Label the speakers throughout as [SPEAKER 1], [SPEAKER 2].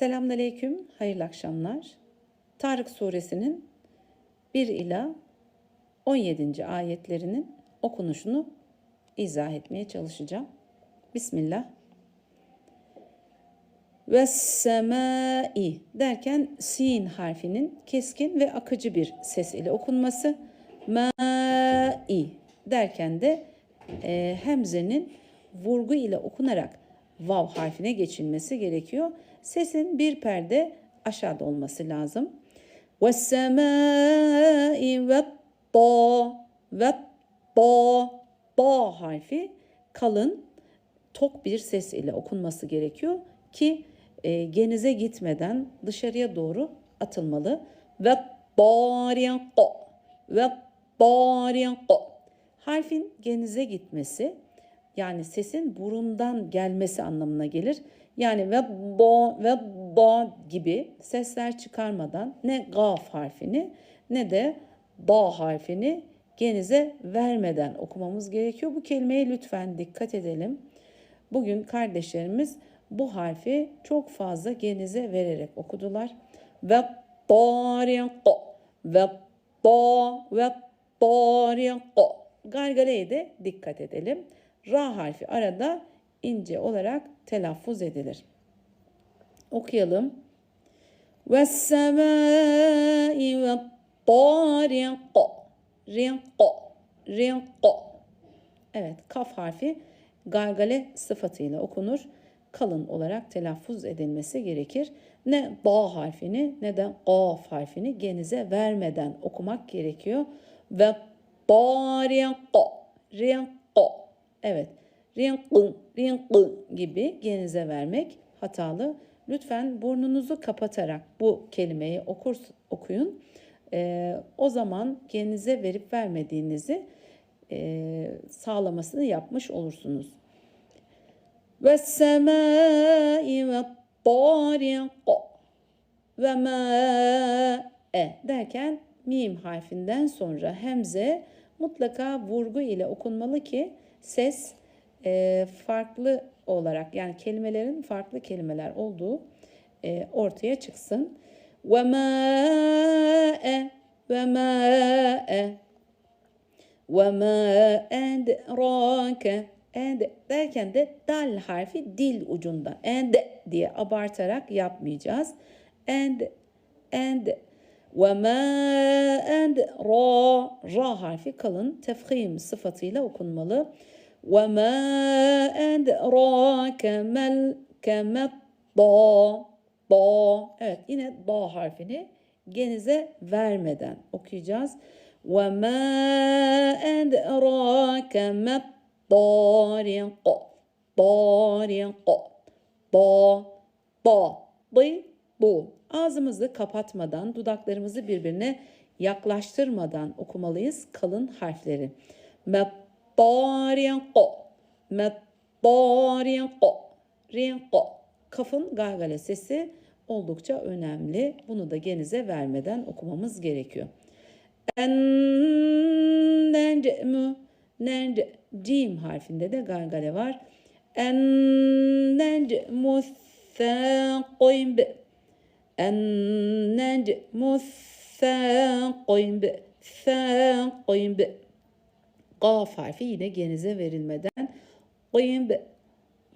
[SPEAKER 1] Selamünaleyküm, hayırlı akşamlar. Tarık suresinin 1 ila 17. ayetlerinin okunuşunu izah etmeye çalışacağım. Bismillah. Ve semai derken sin harfinin keskin ve akıcı bir ses ile okunması. Mai derken de e, hemzenin vurgu ile okunarak vav harfine geçilmesi gerekiyor. Sesin bir perde aşağıda olması lazım. Ta ve ta ta harfi kalın tok bir ses ile okunması gerekiyor ki e, genize gitmeden dışarıya doğru atılmalı. Ve tariqa ve tariqa harfin genize gitmesi yani sesin burundan gelmesi anlamına gelir. Yani ve bo ve ba gibi sesler çıkarmadan ne gaf harfini ne de ba harfini genize vermeden okumamız gerekiyor. Bu kelimeye lütfen dikkat edelim. Bugün kardeşlerimiz bu harfi çok fazla genize vererek okudular. Ve tariqa ve ta ve tariqa. Gargaleye de dikkat edelim. Ra harfi arada ince olarak telaffuz edilir. Okuyalım. Ve semai ve tariqa. Rinqa. Rinqa. Evet kaf harfi gargale sıfatıyla okunur. Kalın olarak telaffuz edilmesi gerekir. Ne da harfini ne de qaf harfini genize vermeden okumak gerekiyor. Ve tariqa. Rinqa. Evet. Rinqın, rinqın gibi genize vermek hatalı. Lütfen burnunuzu kapatarak bu kelimeyi okur, okuyun. Ee, o zaman genize verip vermediğinizi e, sağlamasını yapmış olursunuz. Ve semai ve tariqa ve ma e derken mim harfinden sonra hemze mutlaka vurgu ile okunmalı ki ses e, farklı olarak yani kelimelerin farklı kelimeler olduğu e, ortaya çıksın. Ve ma'e ve ma'e ve ma edrake ed derken de dal harfi dil ucunda ed diye abartarak yapmayacağız. And and ve ma and ra ra harfi kalın tefhim sıfatıyla okunmalı. Ve ma and ra kemel kemet da da evet yine da harfini genize vermeden okuyacağız. Ve ma and ra kemet طارق طارق da da dı du ağzımızı kapatmadan dudaklarımızı birbirine yaklaştırmadan okumalıyız kalın harfleri mettariqo mettariqo rinqo kafın gargale sesi oldukça önemli bunu da genize vermeden okumamız gerekiyor en necmü Nend cim harfinde de gargale var. En necmu thaqib. En necmu thaqib. Thaqib. Gaf harfi yine genize verilmeden. Qib.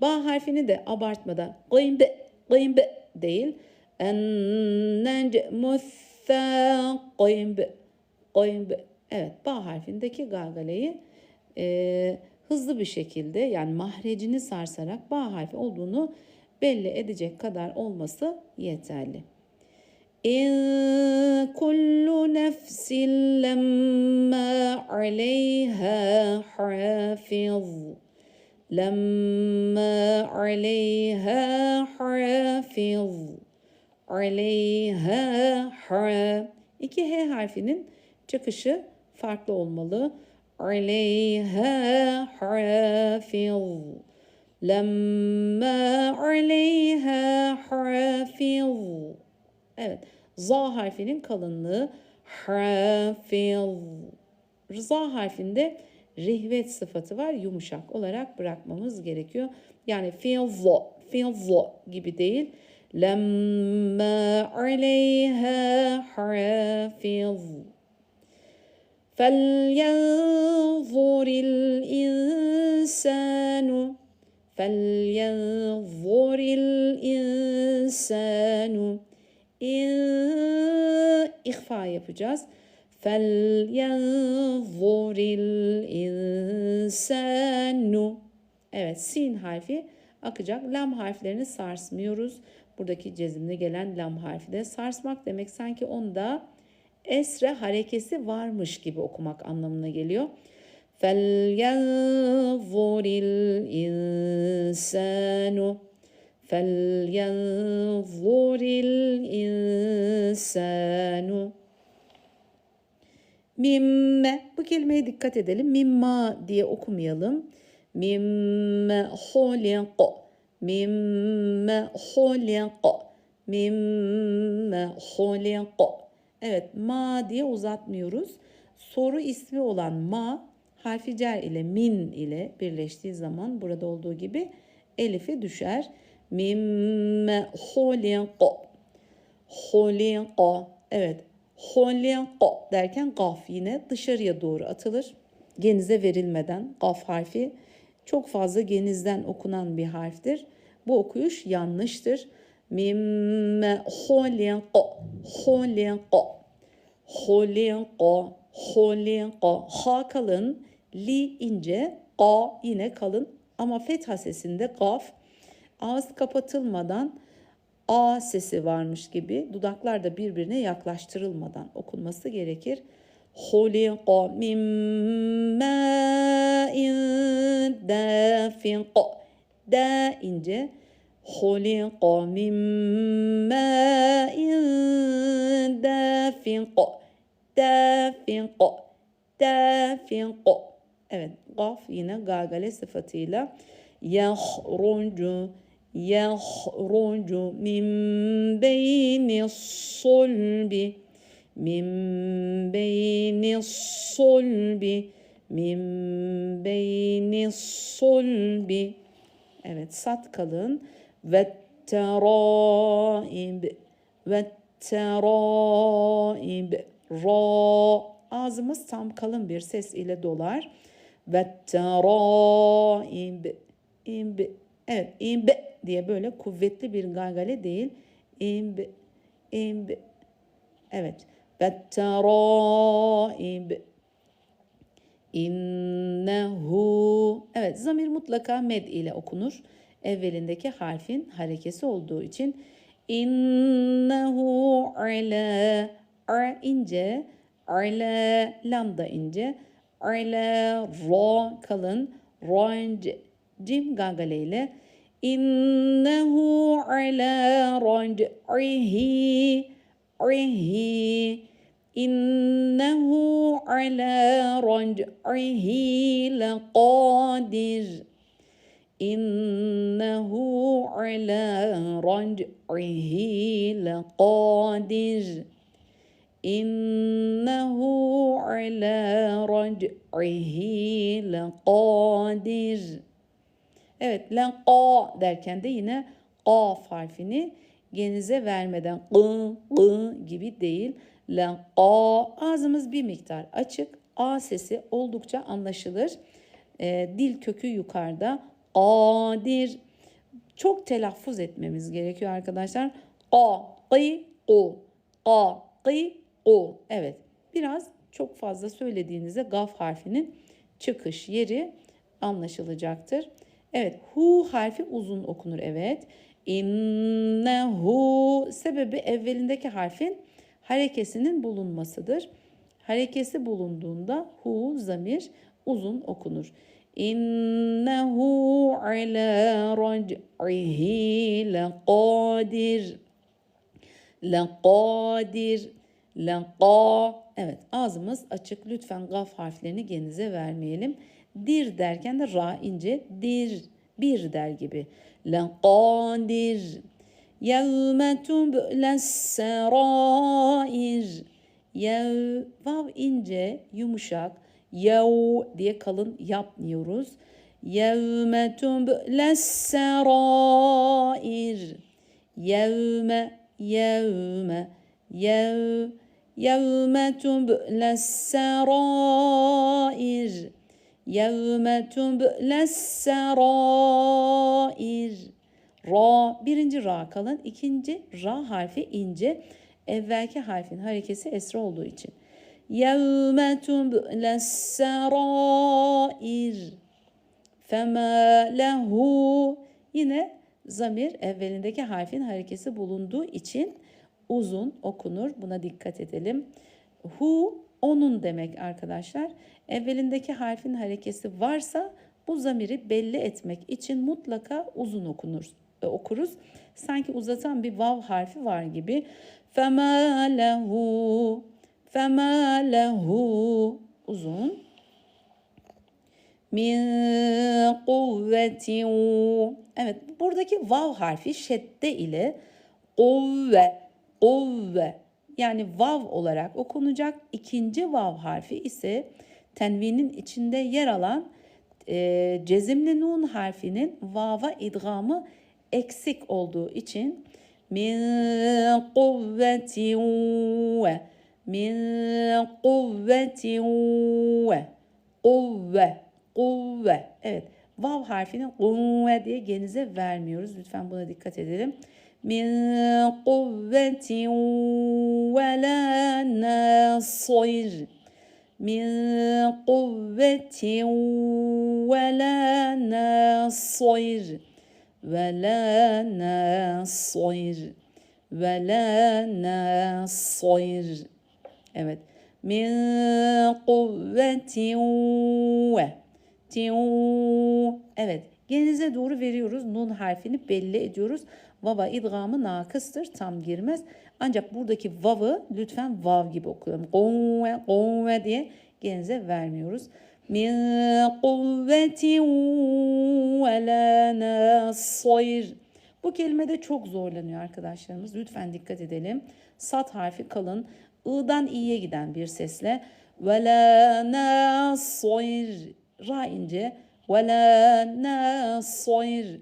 [SPEAKER 1] Ba harfini de abartmadan. Qib. Qib değil. En necmu thaqib. Qib. Evet, ba harfindeki gargaleyi e, hızlı bir şekilde yani mahrecini sarsarak ba harfi olduğunu belli edecek kadar olması yeterli. İn kullu nefsin lemma aleyha hafiz. Lemma aleyha hafiz. Aleyha ha. İki H harfinin çıkışı farklı olmalı. عليها حافظ لما عليها حافظ Evet. Za harfinin kalınlığı hafiz. Za harfinde rihvet sıfatı var. Yumuşak olarak bırakmamız gerekiyor. Yani fiil vo, fiil vo gibi değil. Lemma aleyha harafil فلينظر الإنسان فلينظر الإنسان İn, ihfa yapacağız. فَلْيَنْظُرِ الْاِنْسَانُ Evet sin harfi akacak. Lam harflerini sarsmıyoruz. Buradaki cezimde gelen lam harfi de sarsmak demek sanki onda esre harekesi varmış gibi okumak anlamına geliyor. فَلْيَنْظُرِ الْاِنْسَانُ فَلْيَنْظُرِ الْاِنْسَانُ Mimme. Bu kelimeye dikkat edelim. Mimma diye okumayalım. Mimme huliqo. Mimme huliqo. Mimme huliqo. Evet ma diye uzatmıyoruz. Soru ismi olan ma harfi cer ile min ile birleştiği zaman burada olduğu gibi elifi düşer. Mimme huliqo. Huliqo. Evet. Huliqo derken gaf yine dışarıya doğru atılır. Genize verilmeden gaf harfi çok fazla genizden okunan bir harftir. Bu okuyuş yanlıştır. Mimme huliqo. Huliqo. Huliqo. Huliqo. Ha kalın. Li ince. A yine kalın. Ama fetha sesinde gaf ağız kapatılmadan A sesi varmış gibi dudaklar da birbirine yaklaştırılmadan okunması gerekir. Huliqa min ma'in dafiq. Da ince. Huliqa min ma'in dafiq. Dafiq. Dafiq. Evet, gaf yine gagale sıfatıyla yahrucu yahrucu min beyni sulbi min beyni sulbi min beyni sulbi Evet sat kalın. ve teraib ve teraib ra ağzımız tam kalın bir ses ile dolar. ve teraib imb evet imb diye böyle kuvvetli bir gargale değil. İmb imb evet. Ve teraib innehu. Evet zamir mutlaka med ile okunur. Evvelindeki harfin harekesi olduğu için innehu ala ar ince ala lam da ince ala ra kalın range cim gagale ile innehu ala raj'ihi rihi innehu ala raj'ihi laqadir innehu ala raj'ihi laqadir innehu ala raj'ihi laqadir Evet la a derken de yine a harfini genize vermeden ı ı gibi değil. La a ağzımız bir miktar açık. A sesi oldukça anlaşılır. E, dil kökü yukarıda. Adir. Çok telaffuz etmemiz gerekiyor arkadaşlar. A, gı, o. A, gı, o. Evet. Biraz çok fazla söylediğinizde gaf harfinin çıkış yeri anlaşılacaktır. Evet hu harfi uzun okunur evet. İnnehu sebebi evvelindeki harfin harekesinin bulunmasıdır. Harekesi bulunduğunda hu zamir uzun okunur. İnnehu ala rac'ihi laqadir. Laqadir. Laqa. Evet ağzımız açık. Lütfen gaf harflerini genize vermeyelim. Dir derken de ra ince dir bir der gibi. Laqadir yevme tubles serair Yev, vav ince, yumuşak. Yev diye kalın yapmıyoruz. Yevme tubles serair. Yevme, yevme, yev, yevme tubles serair. Yevme tubles serair. Ra, birinci ra kalın, ikinci ra harfi ince. Evvelki harfin harekesi esra olduğu için. Yevme tubles serair. Fema lehu. Yine zamir evvelindeki harfin harekesi bulunduğu için uzun okunur. Buna dikkat edelim. Hu onun demek arkadaşlar. Evvelindeki harfin harekesi varsa bu zamiri belli etmek için mutlaka uzun okunur, e, okuruz. Sanki uzatan bir vav harfi var gibi. Fema lehu, fema lehu uzun. Min kuvvetin. Evet buradaki vav harfi şedde ile kuvve, kuvve yani vav olarak okunacak. İkinci vav harfi ise tenvinin içinde yer alan e, cezimli nun harfinin vava idgamı eksik olduğu için min kuvvetin ve min kuvvetin ve kuvve kuvve. Evet vav harfini kuvve diye genize vermiyoruz. Lütfen buna dikkat edelim nasir. Min kuvvetin ve la nasir. Ve la nasir. Ve la nasir. Evet. Min kuvvetin ve. Evet. Genize doğru veriyoruz. Nun harfini belli ediyoruz vava idgamı nakıstır tam girmez. Ancak buradaki vav'ı lütfen vav gibi okuyalım kuvve kuvve diye genize vermiyoruz. Min kuvvetin ve la nasir bu kelimede çok zorlanıyor arkadaşlarımız. Lütfen dikkat edelim. Sat harfi kalın. İ'dan i'ye giden bir sesle ve la nasir ra ince. Ve la nasir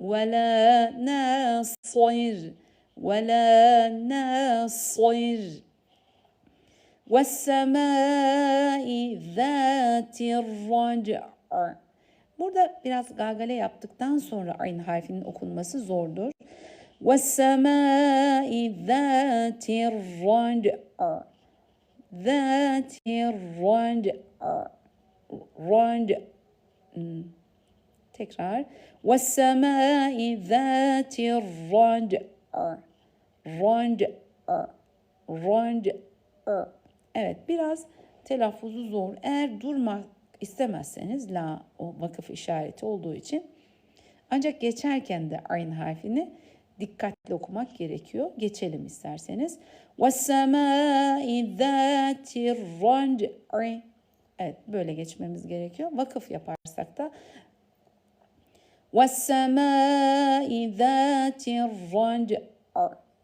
[SPEAKER 1] ve la nasir ve la nasir وَالسَّمَاءِ ذَاتِ الرَّجْعِ Burada biraz gagale yaptıktan sonra aynı harfinin okunması zordur. وَالسَّمَاءِ ذَاتِ الرَّجْعِ ذَاتِ الرَّجْعِ رَجْعِ Tekrar. وَالسَّمَاءِ ذَاتِ الرَّجْعِ رَجْعِ رَجْعِ Evet biraz telaffuzu zor. Eğer durmak istemezseniz la o vakıf işareti olduğu için ancak geçerken de aynı harfini dikkatli okumak gerekiyor. Geçelim isterseniz. وَالسَّمَاءِ ذَاتِ الرَّجْعِ Evet böyle geçmemiz gerekiyor. Vakıf yaparsak da وَالسَّمَاءِ ذَاتِ الرَّجْعِ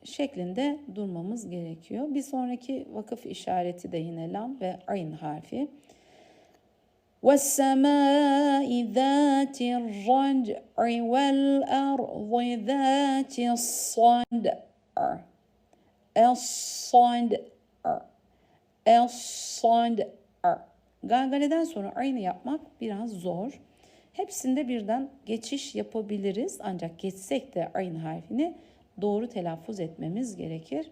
[SPEAKER 1] şeklinde durmamız gerekiyor. Bir sonraki vakıf işareti de yine lam ve ayn harfi. وَالسَّمَاءِ ذَاتِ الرَّجْعِ وَالْأَرْضِ ذَاتِ الصَّدْعِ الصَّدْعِ الصَّدْعِ Gargaleden sonra aynı yapmak biraz zor. Hepsinde birden geçiş yapabiliriz. Ancak geçsek de aynı harfini doğru telaffuz etmemiz gerekir.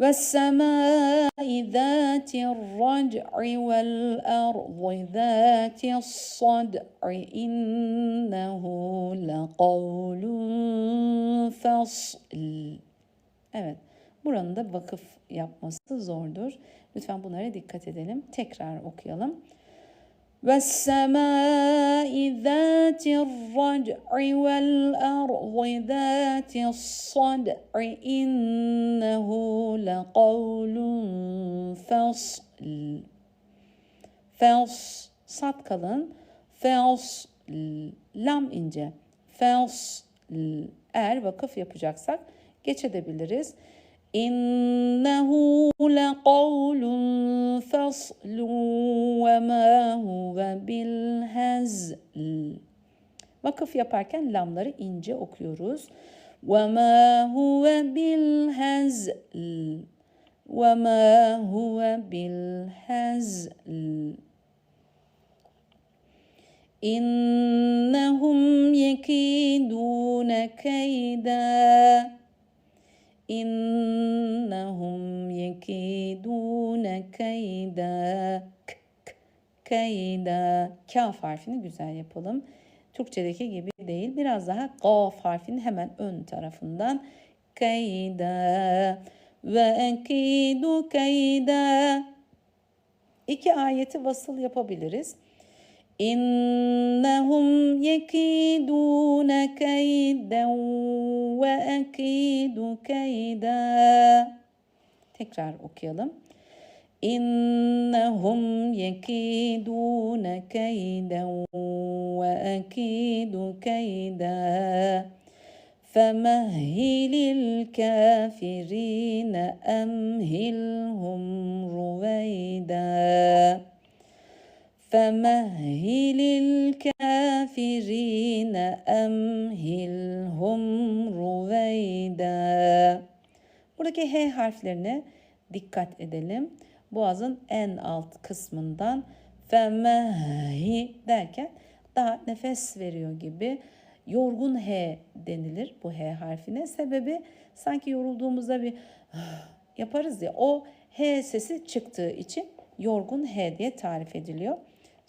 [SPEAKER 1] وَالسَّمَاءِ ذَاتِ الرَّجْعِ وَالْأَرْضِ ذَاتِ الصَّدْعِ إِنَّهُ لَقَوْلٌ فَصْلٌ Evet, buranın da vakıf yapması zordur. Lütfen bunlara dikkat edelim. Tekrar okuyalım. والسماء ذات الرجع والأرض ذات الصدع إنه لقول فصل فصل sat kalın fels lam ince fels eğer vakıf yapacaksak geçebiliriz. إنه لقول فصل وما هو بالهزل Vakıf yaparken lamları ince okuyoruz. وَمَا هُوَ بِالْهَزْلِ وَمَا هُوَ بِالْهَزْلِ إِنَّهُمْ يَكِيدُونَ كَيْدًا İnnehum yekidune kayda k, k, kayda kaf harfini güzel yapalım. Türkçedeki gibi değil. Biraz daha gaf harfinin hemen ön tarafından kayda ve ekidu kayda iki ayeti vasıl yapabiliriz. إنهم يكيدون كيدا وأكيد كيدا. تكرار okuyalım. إنهم يكيدون كيدا وأكيد كيدا. فمهل الكافرين أمهلهم رويدا. فمهل الكافرين أمهلهم رويدا Buradaki H harflerine dikkat edelim. Boğazın en alt kısmından femehi derken daha nefes veriyor gibi yorgun H denilir bu H harfine. Sebebi sanki yorulduğumuzda bir yaparız ya o H sesi çıktığı için yorgun H diye tarif ediliyor.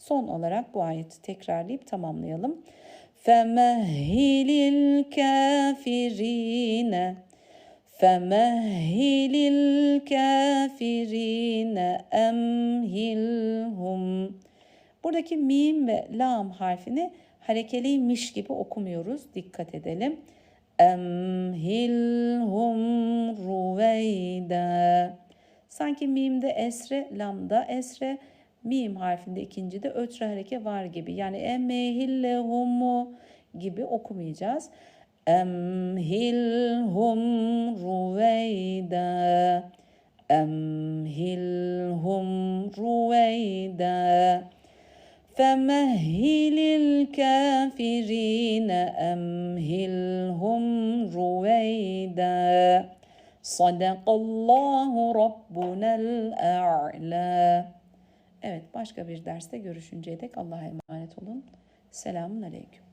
[SPEAKER 1] Son olarak bu ayeti tekrarlayıp tamamlayalım. فَمَهِّلِ الْكَافِرِينَ فَمَهِّلِ الْكَافِرِينَ اَمْهِلْهُمْ Buradaki mim ve lam harfini harekeliymiş gibi okumuyoruz. Dikkat edelim. Emhilhum ruveyda. Sanki mimde esre, lamda esre, mim harfinde ikincide ötre hareke var gibi. Yani emhillehumu gibi okumayacağız. Emhilhum ruveyda. Emhilhum ruveyda. فمهل الكافرين أمهلهم رويدا صدق الله ربنا الأعلى Evet başka bir derste görüşünceye dek Allah'a emanet olun. Selamun Aleyküm.